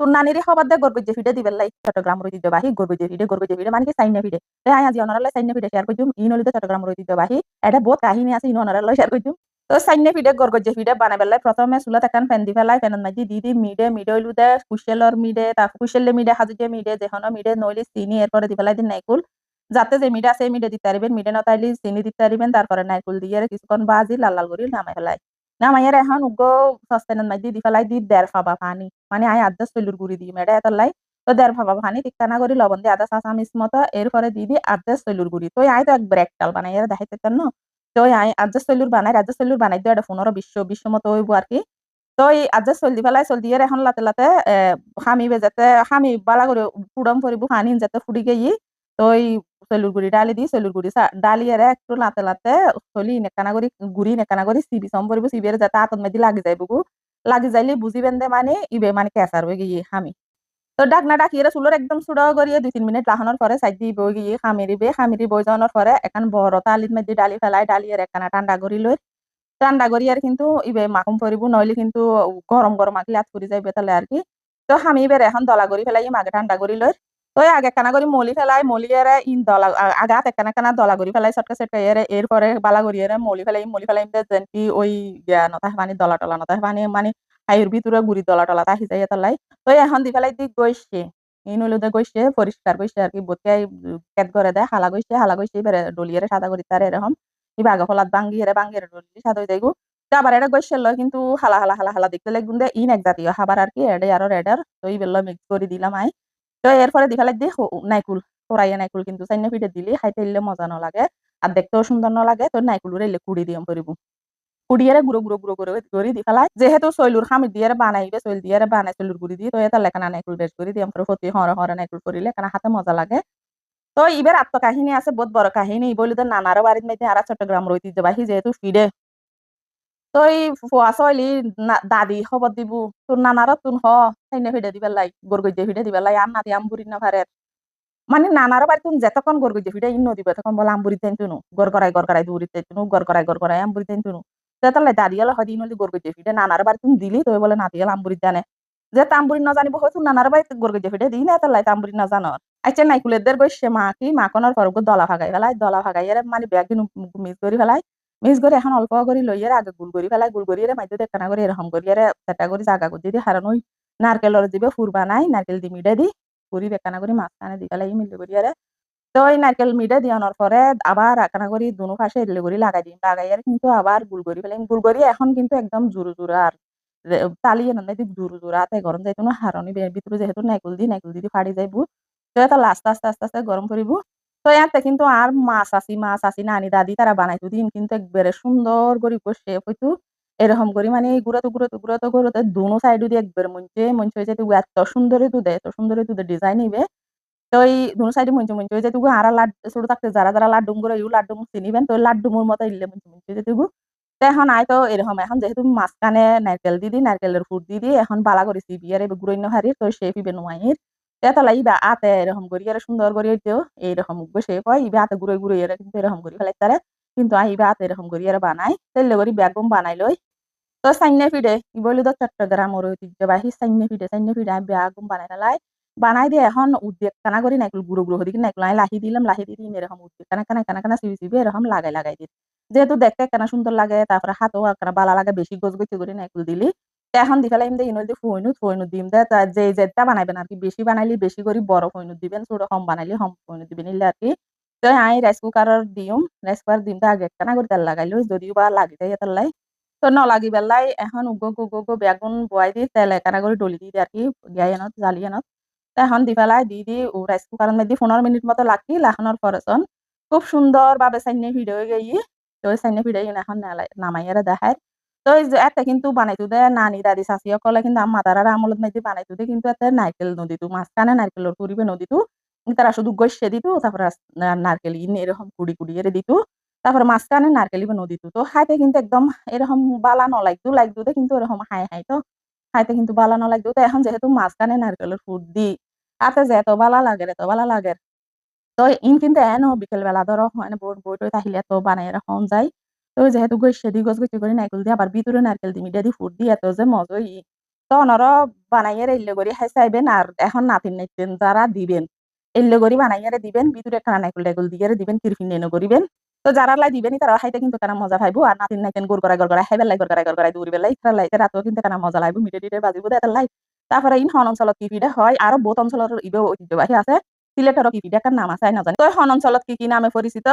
তোর নানিরে খবর দে গর্বজ্য ফিডে দিবেন লাই। চট্টগ্রাম ঐতিহ্যবাহী গর্বজ্য ফিডে গর্বজ্য ফিডে মানে কি সাইনা ফিডে তে আই আজি অনারালে সাইনা ফিডে শেয়ার করছুম ইন হলিতে চট্টগ্রাম ঐতিহ্যবাহী এটা বহুত কাহিনী আছে ইন অনারালে শেয়ার করছুম তো সাইনা ফিডে গর্বজ্য ফিডে বানাই বেলাই প্রথমে চুলত একান ফেন দি ফেলাই, ফেনত মাঝি দি দি মিডে মিডে হইলু দে কুশেলর মিডে তারপর কুশেলে মিডে হাজুজে মিডে যেহনো মিডে নইলে চিনি, এরপরে দি ফেলাই দিন নাইকুল। যাতে যে মিডে আছে মিডে দিতে পারিবেন মিডে নতাইলি চিনি দিতে পারিবেন তারপরে নাইকুল দিয়ে কিছুক্ষণ বাজি লাল লাল করি নামাই ফেলাই। নামাইয়ের এখন উগ্র সসপেনের মাঝে দি ফেলাই দি দেড় ফাবা পানি মানে আই আদা চুলুর গুড়ি দি মেডে এতলাই তো দেড় ফাবা পানি টিকানা করি লবণ দিয়ে আদা চা চামিচ মতো এরপরে দি দি আদা চুলুর গুড়ি তো আই তো একবার একটাল বানাই এর দেখাইতে ন তো আই আদা চুলুর বানাই আদা চুলুর বানাই দিয়ে এটা পনেরো বিশ্ব বিশ্ব মতো হইব আর কি তো এই আদা চলদি ফেলাই চলদি এর এখন লাতে লাতে হামি বেজাতে হামি বালা করে পুডম পরিব পানি যাতে ফুড়ি গিয়ে তো এই চলুর গুড়ি ডালি দি চলুর গুড়ি ডালি এর একটু লাতে লাতে চলি নেকানা করি গুড়ি নেকানা করি সিবি সম পরিব সিবির যাতে আতত মেদি লাগি যায় বুকু লাগি যাইলে বুঝিবেন দে মানে ইবে মানে কেসার হয়ে গিয়ে হামি তো ডাকনা ডাকি এরা চুলোর একদম চুড়া করিয়ে দুই তিন মিনিট লাহানোর পরে সাইড দিয়ে বই গিয়ে খামিরিবে খামিরি বই যাওয়ানোর পরে এখান বড় তালিত মেদি ডালি ফেলাই ডালি এর একখানা ঠান্ডা করি লই ঠান্ডা করি আর কিন্তু ইবে মাকুম পরিব নইলে কিন্তু গরম গরম আগলে আত ফুরি যাইবে তাহলে আর কি তো আমি এবার এখন দলা করি ফেলাই মাগে ঠান্ডা করি লই তো আগে কানা করি মলি ফেলাই মলি এরে ইন দলা আগাত একখানা কানা দলা করি ফেলাই সটকা সটকা এরে এরপরে বালা করি এরে মলি ফেলাই মলি ফেলাই যেন কি ওই নতা পানি দলা টলা নতা পানি মানে হাইর ভিতরে গুড়ি দলা টলা তাহি যাই তালাই তো এখন দি ফেলাই দি গৈছে। ইন হলো দে গৈছে পরিষ্কার গৈছে আর কি বতিয়াই কেট করে দেয় হালা গৈছে হালা গৈছে এবারে ডলিয়ারে সাদা করি তার এরকম ইবা আগে ফলাত বাঙ্গি এরে বাঙ্গি এরে ডলি সাদা হয়ে যাইগো। আবার এটা গৈছে লয় কিন্তু হালা হালা হালা হালা দেখতে লাগুন দে ইন এক জাতীয় খাবার আর কি, এডে আরও রেডার তো এই বেল্ল মিক্স করে দিলাম আই। তো এরপরে দি ফেলাই দি নাইকুল, তোরাইয়া নাইকুল কিন্তু চাইনা পিঠে দিলে খাইতে দিলে মজা ন লাগে আর দেখতেও সুন্দর ন লাগে তো নাইকুল রেলে কুড়ি দিয়াম পরিব কুড়িয়ারে গুঁড়ো গুঁড়ো গুঁড়ো করে করে দি ফেলাই যেহেতু শৈলুর খামি দিয়ে বানাইবে, শৈল দিয়ে বানাই শৈলুর গুড়ি দিয়ে, তো এটা লেখানা নাইকুল বেশ করে দিয়াম পরে ফতি হরে হরে নাইকুল করিলে কেন হাতে মজা লাগে। তো ইবার আত্মকাহিনী আছে, বহুত বড় কাহিনী বলি তো নানারও বাড়ির মেয়েতে আর চট্টগ্রাম ঐতিহ্যবাহী যেহেতু ফিডে। তো এই ফুয়া চলি দাদি খবর দিব তোর নানারও তুন হ সাইনে ফিডে দিবে লাই গরগজ্জে ফিডে দিবে লাই আর নাতি আমবুরি না ভারের মানে নানারও বাড়ি তুমি যেতক্ষণ গরগজ্জে ফিডে ইন্ন দিবে তখন বলে আমবুরি তেন তুনু গর করাই গর করাই দৌড়ি তেন তুনু গর করাই গর করাই আমবুরি তেন তুনু তাহলে দাঁড়িয়ে হয় দিন হলে গরগজ্জে ফিডে নানার বাড়ি তুমি দিলি তো বলে নাতি গেল আমবুরি জানে। যে তাম্বুরি না জানিব হয়তো নানার বাড়ি গরগজ্জে ফিডে দিই না তাহলে তাম্বুরি না জানোর আচ্ছা নাইকুলের বসে মা কি মা কনার পর দলা ভাগাই ফেলাই দলা ভাগাই মানে ব্যাগ মিস করি ফেলাই মিস করে এখন অল্প করে লইয়ে আগে গুল করি ফেলাই গুল করি মাইতে দেখা করে এরকম করি আরে চেষ্টা করি জাগা করে যদি হারানো নারকেলর দিবে ফুর বানাই নারকেল দি মিডে দি পুরি বেকানা করি মাঝখানে দি ফেলাই মিলে করি আরে তো এই নারকেল মিডে দিয়ানোর পরে আবার আকানা করি দুনো পাশে এলে করি লাগাই দিই লাগাই আর কিন্তু আবার গুল করি ফেলাই গুল করি এখন কিন্তু একদম জোরো জোরে আর তালিয়ে না জোরো জোরে আতে গরম যাইতো না হারনি ভিতরে যেহেতু নাইকুল দি নাইকুল দি ফাড়ি যাইবো তো এটা লাস্ট আস্তে আস্তে আস্তে গরম করিব তো ইয়াতে কিন্তু আর মাছ আসি মাছ আসি নানি দাদি তারা বানাইতো দিন কিন্তু একবারে সুন্দর করে শেপ হইতো এরকম করি মানে গুড়াতো গুড়াতো গুড়াতো গুড়াতো, দুনো সাইডে দিয়ে একবার মঞ্চে মঞ্চ হয়ে যেত এত সুন্দর তুদে এত সুন্দর তুদে ডিজাইন নিবে। তো এই দুনো সাইডে মঞ্চ মঞ্চ হয়ে যেত আর লাড্ডু ছোট থাকতে যারা যারা লাড্ডু করে ইউ লাড্ডু চিনিবেন, তো লাড্ডুমুর মতো ইলে মঞ্চ মঞ্চ যেত তো এখন আয় তো এরকম, এখন যেহেতু মাঝখানে নারকেল দিদি নারকেলের ফুট দিদি এখন বালা করেছি বিয়ার এবার গুড়াইন্য হারির তো সে পিবে নোয়াইর। তেতলা ইবা আতে এরকম করি এরা সুন্দর করে দিও এইরকম বসে কয় ইবা আতে ঘুরে ঘুরে এরা কিন্তু এরকম করি ফেলাই তারা কিন্তু আই ইবা আতে এরকম করি এরা বানাই তেলে করি বেগম বানাই লই তো সাইনে ফিডে, ই বলি তো চট্টগ্রাম ওর ঐতিহ্যবাহী সাইনে ফিডে সাইনে ফিডে আমি বেগম বানাই ফেলাই। বানাই দিয়ে এখন উদ্বেগ কানা করি নাইকুল গুঁড়ো গুঁড়ো হদিকে নাইকুল আমি লাহি দিলাম, লাহি দিয়ে এরকম উদ্বেগ কানা কানা কানা কানা সিবি সিবি এরকম লাগাই লাগাই দিই। যেহেতু দেখতে কেনা সুন্দর লাগে, তারপরে হাতও কেনা বালা লাগে, বেশি গোছ গছি করে নাইকুল দিলি। এখন দি ফেলাই ইমদে ইনল দি ফইনুত ফইনুত দিম দে। তা যে, যেটা বানাইবেন আর কি বেশি বানাইলে বেশি করে বড় ফইনুত দিবেন, ছোট কম বানাইলে কম ফইনুত দিবেন ইলে আর কি তো আই রাইস কুকারর দিম রাইস কুকার দিম তো আগে একটা না করে তেল লাগাইলো যদিও বা লাগি যায় তেল লাই। তো নলাগি বেলাই এখন উগো গুগো গো বেগুন বয়াই দি তেল একানা করে ডলি দি আর কি গিয়াই এনত তো এখন দি ফেলাই দি দি রাইস কুকার মধ্যে পনেরো মিনিট মতো লাগি লাখানোর পরেছন খুব সুন্দর ভাবে সাইনে ভিডিও গিয়ে তো সাইনে ভিডিও এখন নামাইয়ারে দেখায় তো এতে কিন্তু বানাইতো দে, নানি দাদি চাচি সকলে কিন্তু আমার মাতারার আমলত মাইতে বানাইতো দে, কিন্তু এতে নারকেল নদীতো, মাঝখানে নারকেলের পুরিবে নদীতো তারা শুধু গৈসে দিত তারপরে নারকেল এরকম কুড়ি কুড়ি এরে দিত তারপরে মাঝখানে নারকেল নদীতো, তো খাইতে কিন্তু একদম এরকম বালা ন লাগতো লাগতো কিন্তু এরকম হাই হাই, তো খাইতে কিন্তু বালা ন লাগতো তো এখন যেহেতু মাঝখানে নারকেলের ফুট দি, তাতে যে এত বালা লাগে, এত বালা লাগে। তো ইন কিন্তু এন বিকেল বেলা ধরো বোট বই টই তাহিলে তো বানাই রাখা যায়। তো যেহেতু গৈসে দি গছ গছি করে নারকেল দিয়ে আবার ভিতরে নারকেল দি মিডিয়া দি ফুট দিয়ে এত যে মজা ই তো অনর বানাইয়ের এল্লে করি হাই চাইবেন আর এখন নাতিন নাইতেন যারা দিবেন। এল্লে করি বানাইয়ারে দিবেন ভিতরে একটা নাইকুল টাইকুল দিয়ে দিবেন তিরফিন নেনো করিবেন তো যারা লাই দিবেনি তারা খাইতে কিন্তু কেন মজা পাইবো আর নাতিন নাইতেন গোর করাই গোর করাই খাইবার লাই গোর করাই গোর করাই দূর বেলাই তারা লাইতে রাতেও কিন্তু কেন মজা লাগবে মিটে টিটে বাজিব দেয় লাই তারপরে ইন হন অঞ্চলত কি পিঠা হয় আরও বহুত অঞ্চলের ইবে ঐতিহ্যবাহী আছে। সিলেটেরও কি পিঠা নাম আছে নাজানি। তো হন অঞ্চলত কি কি নামে পরিচিত